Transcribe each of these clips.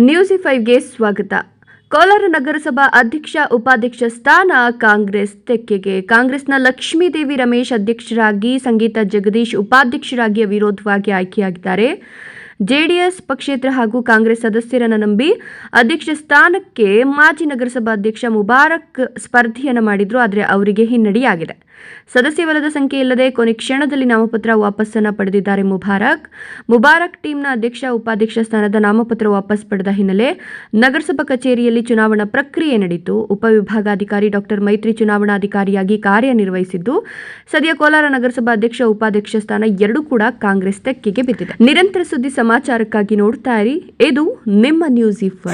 News ಫೈವ್ಗೆ ಸ್ವಾಗತ. ಕೋಲಾರ ನಗರಸಭಾ ಅಧ್ಯಕ್ಷ, ಉಪಾಧ್ಯಕ್ಷ ಸ್ಥಾನ ಕಾಂಗ್ರೆಸ್ ತೆಕ್ಕೆಗೆ. ಕಾಂಗ್ರೆಸ್ನ ಲಕ್ಷ್ಮೀದೇವಿ ರಮೇಶ್ ಅಧ್ಯಕ್ಷರಾಗಿ ಸಂಗೀತ ಜಗದೀಶ್ ಉಪಾಧ್ಯಕ್ಷರಾಗಿ ಅವಿರೋಧವಾಗಿ ಆಯ್ಕೆಯಾಗಿದ್ದಾರೆ. ಜೆಡಿಎಸ್ ಪಕ್ಷೇತರ ಹಾಗೂ ಕಾಂಗ್ರೆಸ್ ಸದಸ್ಯರನ್ನು ನಂಬಿ ಅಧ್ಯಕ್ಷ ಸ್ಥಾನಕ್ಕೆ ಮಾಜಿ ನಗರಸಭಾ ಅಧ್ಯಕ್ಷ ಮುಬಾರಕ್ ಸ್ಪರ್ಧೆಯನ್ನು ಮಾಡಿದ್ರು, ಆದರೆ ಅವರಿಗೆ ಹಿನ್ನಡೆಯಾಗಿದೆ. ಸದಸ್ಯವಲ್ಲದ ಸಂಖ್ಯೆ ಇಲ್ಲದೆ ಕೊನೆ ಕ್ಷಣದಲ್ಲಿ ನಾಮಪತ್ರ ವಾಪಸ್ಸನ್ನು ಪಡೆದಿದ್ದಾರೆ ಮುಬಾರಕ್. ಮುಬಾರಕ್ ಟೀಮ್ನ ಅಧ್ಯಕ್ಷ, ಉಪಾಧ್ಯಕ್ಷ ಸ್ಥಾನದ ನಾಮಪತ್ರ ವಾಪಸ್ ಪಡೆದ ಹಿನ್ನೆಲೆ ನಗರಸಭಾ ಕಚೇರಿಯಲ್ಲಿ ಚುನಾವಣಾ ಪ್ರಕ್ರಿಯೆ ನಡೆಯಿತು ಉಪವಿಭಾಗಾಧಿಕಾರಿ ಡಾಕ್ಟರ್ ಮೈತ್ರಿ ಚುನಾವಣಾಧಿಕಾರಿಯಾಗಿ ಕಾರ್ಯನಿರ್ವಹಿಸಿದ್ದು, ಸದ್ಯ ಕೋಲಾರ ನಗರಸಭಾ ಅಧ್ಯಕ್ಷ ಉಪಾಧ್ಯಕ್ಷ ಸ್ಥಾನ ಎರಡೂ ಕೂಡ ಕಾಂಗ್ರೆಸ್ ತೆಕ್ಕೆಗೆ ಬಿದ್ದಿದೆ. ನಿರಂತರ ಸುದ್ದಿ ಸಮಾಚಾರಕ್ಕಾಗಿ ನೋಡ್ತಾ ಇರಿ. ಇದು ನಿಮ್ಮ ನ್ಯೂಸ್ ಇಫ್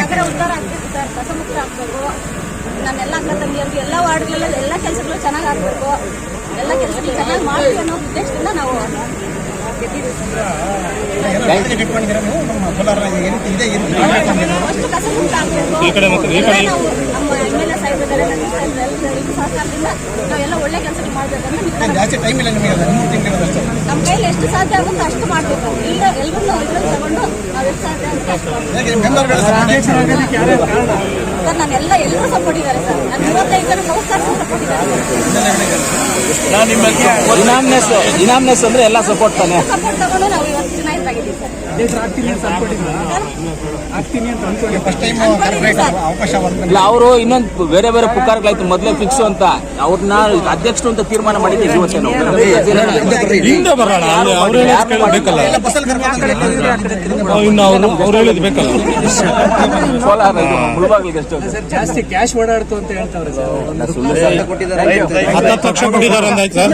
ನಗರ ಉದ್ಧಾರ ಆಗ್ಬೇಕು ಸರ್. ಕಸಮುಕ್ತ ಆಗ್ಬೇಕು. ನನ್ನೆಲ್ಲ ಅಕ್ಕ ತಂಗಿಯರಿಗೆ ಎಲ್ಲ ವಾರ್ಡ್ಗಳಲ್ಲಿ ಎಲ್ಲ ಕೆಲಸಗಳು ಚೆನ್ನಾಗಿ ಆಗ್ಬೇಕು. ಎಲ್ಲ ಕೆಲಸಗಳು ಚೆನ್ನಾಗಿ ಮಾಡಿ ಅನ್ನೋ ಉದ್ದೇಶದಿಂದ ನಾವು ಗೆದ್ದಿದ್ದೀವಿ ಎಲ್ಲರಿಗೂ ಸಹಕಾರದಿಂದ ನಾವೆಲ್ಲ ಒಳ್ಳೆ ಕೆಲಸ ಮಾಡಬೇಕಂತ ನಮ್ಮ ಕೈಲಿ ಎಷ್ಟು ಸಾಧ್ಯ ಆಗುತ್ತೋ ಅಷ್ಟು ಮಾಡಬೇಕು. ಇಲ್ಲ ಎಲ್ಲರೂ ಇದ್ರಲ್ಲಿ ತಗೊಂಡು ನಾವು ಎಷ್ಟು ಸಾಧ್ಯ ಆಗುತ್ತೆ ಸರ್ ನಾನೆಲ್ಲ ಎಲ್ಲರೂ ಸಪೋರ್ಟ್ ಇದ್ದಾರೆ ಸರ್. ನನ್ನ ಮೂವತ್ತೈದು ಜನ ಸಪೋರ್ಟ್ ಇದ್ದಾರೆ. ಇನಾಮ್ನೆಸ್ ಇನಾಮ್ನೆಸ್ ಅಂದ್ರೆ ಎಲ್ಲ ಸಪೋರ್ಟ್ ತಾನೆ? ಇಲ್ಲ ಅವರು ಇನ್ನೊಂದು ಬೇರೆ ಬೇರೆ ಪುಕಾರ್ಗಳಾಯ್ತು ಮೊದಲೇ ಫಿಕ್ಸ್ ಅಂತ. ಅವ್ರನ್ನ ಅಧ್ಯಕ್ಷರು ಅಂತ ತೀರ್ಮಾನ ಮಾಡಿದ್ದೀವಿ ಇವತ್ತೇ ನಾವು. ಹಿಂದೆ ಬರೋಣ ಜಾಸ್ತಿ ಕ್ಯಾಶ್ ಓಡಾಡ್ತು ಅಂತ ಹೇಳ್ತಾವ್ರೆ ಸರ್